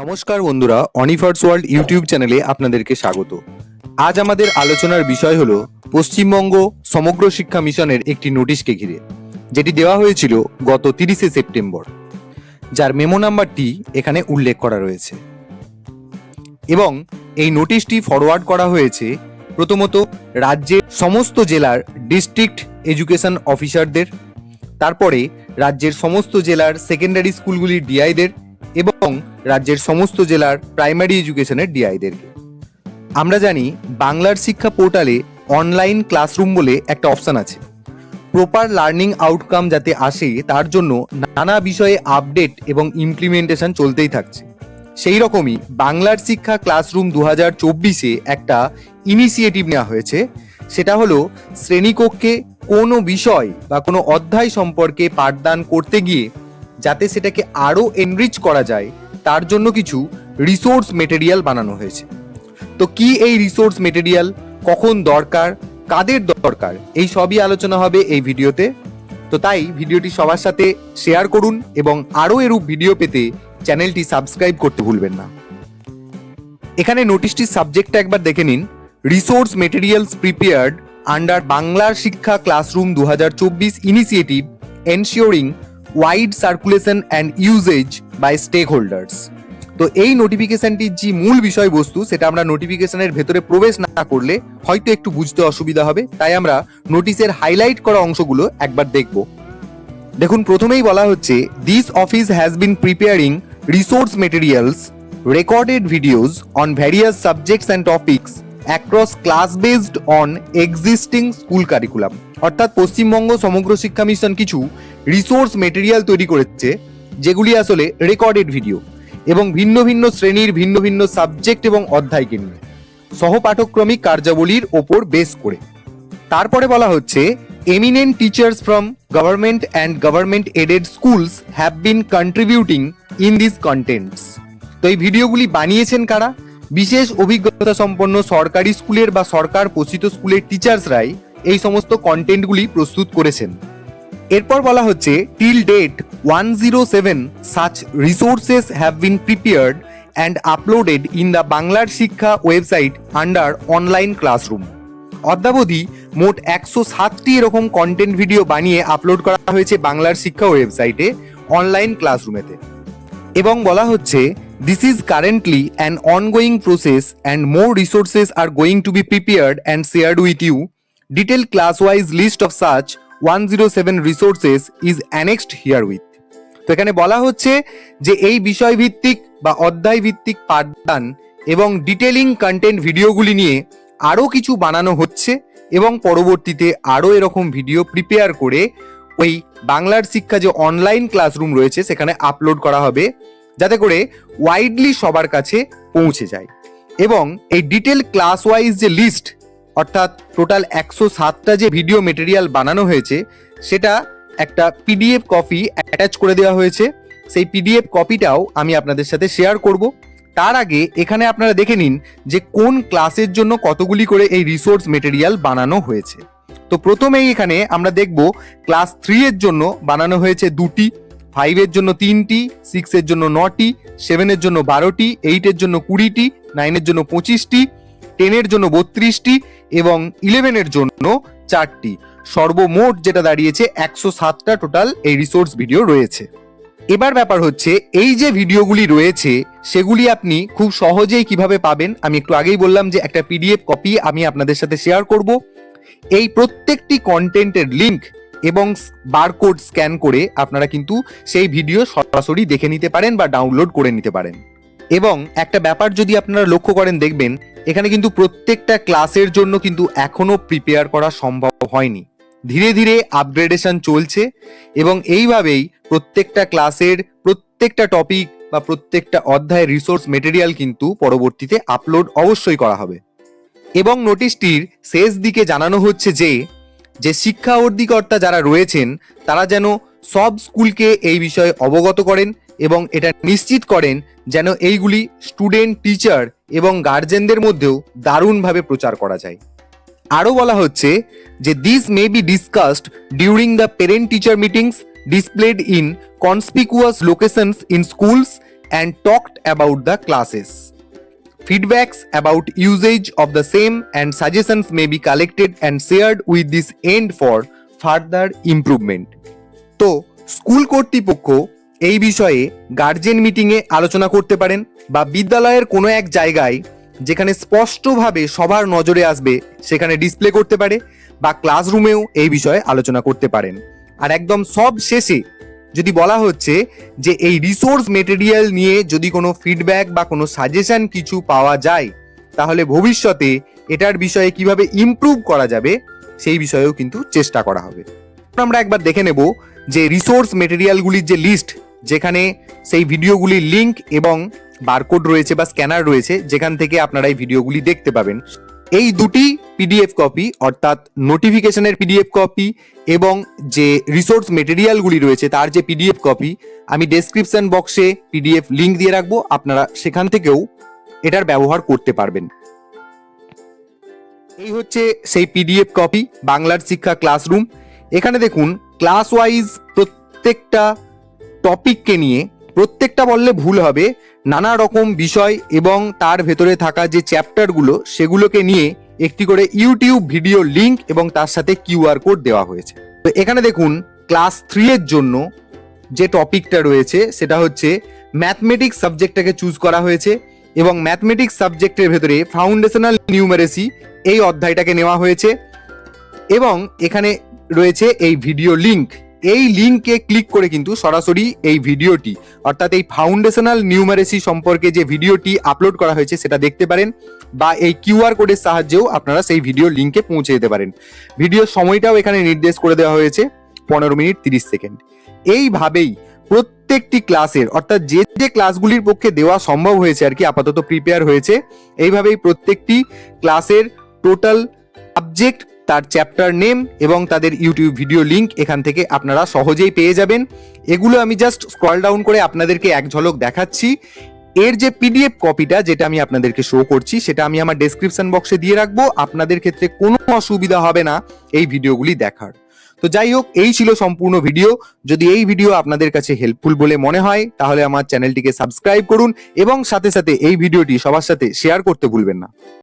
নমস্কার বন্ধুরা অনিফার্স world YouTube চ্যানেলে আপনাদেরকে স্বাগত। আজ আমাদের আলোচনার বিষয় হলো পশ্চিমবঙ্গ সমগ্র শিক্ষা মিশনের একটি নোটিশকে ঘিরে, যেটি দেওয়া হয়েছিল গত তিরিশে সেপ্টেম্বর, যার মেমো নাম্বারটি এখানে উল্লেখ করা রয়েছে। এবং এই নোটিশটি ফরওয়ার্ড করা হয়েছে প্রথমত রাজ্যের সমস্ত জেলার ডিস্ট্রিক্ট এডুকেশন অফিসারদের তারপরে রাজ্যের সমস্ত জেলার সেকেন্ডারি স্কুলগুলির ডিআইদের এবং রাজ্যের সমস্ত জেলার প্রাইমারি এডুকেশনের ডিআইদেরকে আমরা জানি বাংলার শিক্ষা পোর্টালে অনলাইন ক্লাসরুম বলে একটা অপশান আছে। প্রপার লার্নিং আউটকাম যাতে আসে, তার জন্য নানা বিষয়ে আপডেট এবং ইমপ্লিমেন্টেশন চলতেই থাকছে। সেই রকমই বাংলার শিক্ষা ক্লাসরুম দু হাজার চব্বিশে একটা ইনিশিয়েটিভ নেওয়া হয়েছে। সেটা হলো শ্রেণীকক্ষে কোনো বিষয় বা কোনো অধ্যায় সম্পর্কে পাঠদান করতে গিয়ে যাতে সেটাকে আরও এনরিচ করা যায়, তার জন্য কিছু রিসোর্স মেটেরিয়াল বানানো হয়েছে। তো কি এই রিসোর্স মেটেরিয়াল কখন দরকার, কাদের দরকার, এই সবই আলোচনা হবে এই ভিডিওতে। তো তাই ভিডিওটি সবার সাথে শেয়ার করুন এবং আরও এরূপ ভিডিও পেতে চ্যানেলটি সাবস্ক্রাইব করতে ভুলবেন না। এখানে নোটিশটির সাবজেক্টটা একবার দেখে নিন। রিসোর্স মেটেরিয়ালস প্রিপেয়ার্ড আন্ডার বাংলার শিক্ষা ক্লাসরুম দু হাজার চব্বিশ initiative ensuring wide circulation and usage by stakeholders তো এই নোটিফিকেশনটির যে মূল বিষয়বস্তু, সেটা আমরা নোটিফিকেশনের ভেতরে প্রবেশ না করলে হয়তো একটু বুঝতে অসুবিধা হবে। তাই আমরা নোটিশের হাইলাইট করা অংশগুলো একবার দেখব। দেখুন, প্রথমেই বলা হচ্ছে this office has been preparing resource materials recorded videos on various subjects and topics across class based on existing school curriculum অর্থাৎ পশ্চিমবঙ্গ সমগ্র শিক্ষা মিশন কিছু রিসোর্স মেটেরিয়াল তৈরি করেছে, যেগুলি আসলে রেকর্ডেড ভিডিও এবং ভিন্ন ভিন্ন শ্রেণির, ভিন্ন ভিন্ন সাবজেক্ট এবং অধ্যায়কে নিয়ে। সহপাঠক্রমিক কার্যাবলীর ওপর বেস করে। তারপরে বলা হচ্ছে eminent teachers from government and government aided schools have been contributing in this contents তো এই ভিডিওগুলি বানিয়েছেন কারা? বিশেষ অভিজ্ঞতা সম্পন্ন সরকারি স্কুলের বা সরকার পোষিত স্কুলের টিচার্সরাই এই সমস্ত কন্টেন্টগুলি প্রস্তুত করেছেন। এরপর বলা হচ্ছে till date one zero seven such resources have been prepared and uploaded in the Banglar Shiksha website under online classroom অদ্যাবধি মোট একশো সাতটি এরকম কন্টেন্ট ভিডিও বানিয়ে আপলোড করা হয়েছে বাংলার শিক্ষা ওয়েবসাইটে অনলাইন ক্লাসরুমেতে এবং বলা হচ্ছে this is currently an ongoing process and more resources are going to be prepared and shared with you of such one zero seven resources is annexed herewith তো এখানে বলা হচ্ছে যে এই বিষয়ভিত্তিক বা অধ্যায় ভিত্তিক পাঠদান এবং ডিটেলিং কন্টেন্ট ভিডিওগুলি নিয়ে আরও কিছু বানানো হচ্ছে এবং পরবর্তীতে আরও এরকম ভিডিও প্রিপেয়ার করে ওই বাংলার শিক্ষা যে অনলাইন ক্লাসরুম রয়েছে সেখানে আপলোড করা হবে যাতে করে ওয়াইডলি সবার কাছে পৌঁছে যায়। এবং এই ডিটেল ক্লাস ওয়াইজ যে লিস্ট অর্থাৎ টোটাল একশো সাতটা যে ভিডিও মেটেরিয়াল বানানো হয়েছে, সেটা একটা পিডিএফ কপি অ্যাটাচ করে দেওয়া হয়েছে। সেই পিডিএফ কপিটাও আমি আপনাদের সাথে শেয়ার করব। তার আগে এখানে আপনারা দেখে নিন যে কোন ক্লাসের জন্য কতগুলি করে এই রিসোর্স মেটেরিয়াল বানানো হয়েছে। তো প্রথমেই এখানে আমরা দেখব ক্লাস থ্রি এর জন্য বানানো হয়েছে দুটি ফাইভের জন্য তিনটি সিক্সের জন্য নটি সেভেনের জন্য বারোটি এইটের জন্য কুড়িটি নাইনের জন্য পঁচিশটি টেনের জন্য বত্রিশটি এবং ইলেভেনের জন্য চারটি। সর্বমোট যেটা দাঁড়িয়েছে একশো সাতটা টোটাল এই রিসোর্স ভিডিও রয়েছে। এবার ব্যাপার হচ্ছে, এই যে ভিডিওগুলি রয়েছে, সেগুলি আপনি খুব সহজেই কীভাবে পাবেন? আমি একটু আগেই বললাম যে একটা পিডিএফ কপি আমি আপনাদের সাথে শেয়ার করব। এই প্রত্যেকটি কন্টেন্টের লিংক এবং বারকোড স্ক্যান করে আপনারা কিন্তু সেই ভিডিও সরাসরি দেখে নিতে পারেন বা ডাউনলোড করে নিতে পারেন। এবং একটা ব্যাপার যদি আপনারা লক্ষ্য করেন, দেখবেন এখানে কিন্তু প্রত্যেকটা ক্লাসের জন্য কিন্তু এখনও প্রিপেয়ার করা সম্ভব হয়নি। ধীরে ধীরে আপগ্রেডেশন চলছে এবং এইভাবেই প্রত্যেকটা ক্লাসের প্রত্যেকটা টপিক বা প্রত্যেকটা অধ্যায়ের রিসোর্স মেটেরিয়াল কিন্তু পরবর্তীতে আপলোড অবশ্যই করা হবে। এবং নোটিশটির শেষ দিকে জানানো হচ্ছে যে যে শিক্ষা অধিকর্তা যারা রয়েছেন, তারা যেন সব স্কুলকে এই বিষয়ে অবগত করেন এবং এটা নিশ্চিত করেন যেন এইগুলি স্টুডেন্ট টিচার এবং গার্জেনদের মধ্যেও দারুণভাবে প্রচার করা যায়। আরও বলা হচ্ছে যে this may be discussed during the parent teacher meetings displayed in conspicuous locations in schools and talked about the classes feedbacks about usage of the same and suggestions may be collected and shared with this end for further improvement তো school কর্তৃপক্ষ এই বিষয়ে guardian মিটিংয়ে আলোচনা করতে পারেন বা বিদ্যালয়ের কোনো এক জায়গায় যেখানে স্পষ্টভাবে সবার নজরে আসবে সেখানে ডিসপ্লে করতে পারে বা ক্লাসরুমেও এই বিষয়ে আলোচনা করতে পারেন। আর একদম সব শেষে যদি বলা হচ্ছে যে এই রিসোর্স মেটেরিয়াল নিয়ে যদি কোনো ফিডব্যাক বা কোনো সাজেশন কিছু পাওয়া যায়, তাহলে ভবিষ্যতে এটার বিষয়ে কীভাবে ইমপ্রুভ করা যাবে সেই বিষয়েও কিন্তু চেষ্টা করা হবে। আমরা একবার দেখে নেব যে রিসোর্স মেটেরিয়ালগুলির যে লিস্ট যেখানে সেই ভিডিওগুলির লিংক এবং বারকোড রয়েছে বা স্ক্যানার রয়েছে, যেখান থেকে আপনারা এই ভিডিওগুলি দেখতে পাবেন। এই দুটি পিডিএফ কপি অর্থাৎ নোটিফিকেশনের পিডিএফ কপি এবং যে রিসোর্স মেটেরিয়ালগুলি রয়েছে, তার যে পিডিএফ কপি আমি ডেসক্রিপশন বক্সে পিডিএফ লিঙ্ক দিয়ে রাখব, আপনারা সেখান থেকেও এটার ব্যবহার করতে পারবেন। এই হচ্ছে সেই পিডিএফ কপি বাংলার শিক্ষা ক্লাসরুম এখানে দেখুন ক্লাস ওয়াইজ প্রত্যেকটা টপিককে নিয়ে প্রত্যেকটা বললে ভুল হবে, নানা রকম বিষয় এবং তার ভেতরে থাকা যে চ্যাপ্টারগুলো সেগুলোকে নিয়ে একটি করে ইউটিউব ভিডিও লিংক এবং তার সাথে কিউআর কোড দেওয়া হয়েছে। তো এখানে দেখুন, ক্লাস থ্রি এর জন্য যে টপিকটা রয়েছে সেটা হচ্ছে ম্যাথমেটিক্স সাবজেক্টটাকে চুজ করা হয়েছে এবং ম্যাথমেটিক্স সাবজেক্টের ভেতরে ফাউন্ডেশনাল নিউমেরেসি এই অধ্যায়টাকে নেওয়া হয়েছে এবং এখানে রয়েছে এই ভিডিও লিংক। এই লিংকে ক্লিক করে কিন্তু সরাসরি এই ভিডিওটি, অর্থাৎ এই ফাউন্ডেশনাল নিউমারেসি সম্পর্কে যে ভিডিওটি আপলোড করা হয়েছে সেটা দেখতে পারেন, বা এই কিউআর কোডের সাহায্যেও আপনারা সেই ভিডিও লিঙ্কে পৌঁছে যেতে পারেন। ভিডিওর সময়টাও এখানে নির্দেশ করে দেওয়া হয়েছে, পনেরো মিনিট তিরিশ সেকেন্ড। এইভাবেই প্রত্যেকটি ক্লাসের অর্থাৎ যে যে ক্লাসগুলির পক্ষে দেওয়া সম্ভব হয়েছে আর কি, আপাতত প্রিপেয়ার হয়েছে, এইভাবেই প্রত্যেকটি ক্লাসের টোটাল সাবজেক্ট তার চ্যাপ্টার নেম এবং তাদের ইউটিউব ভিডিও লিংক এখান থেকে আপনারা সহজেই পেয়ে যাবেন। এগুলো আমি জাস্ট স্ক্রল ডাউন করে আপনাদেরকে এক ঝলক দেখাচ্ছি। এর যে পিডিএফ কপিটা যেটা আমি আপনাদেরকে শো করছি, সেটা আমি আমার ডেসক্রিপশন বক্সে দিয়ে রাখব। আপনাদের ক্ষেত্রে কোনো অসুবিধা হবে না এই ভিডিওগুলি দেখার। তো যাই হোক, এই ছিল সম্পূর্ণ ভিডিও। যদি এই ভিডিও আপনাদের কাছে হেল্পফুল বলে মনে হয়, তাহলে আমার চ্যানেলটিকে সাবস্ক্রাইব করুন এবং সাথে সাথে এই ভিডিওটি সবার সাথে শেয়ার করতে ভুলবেন না।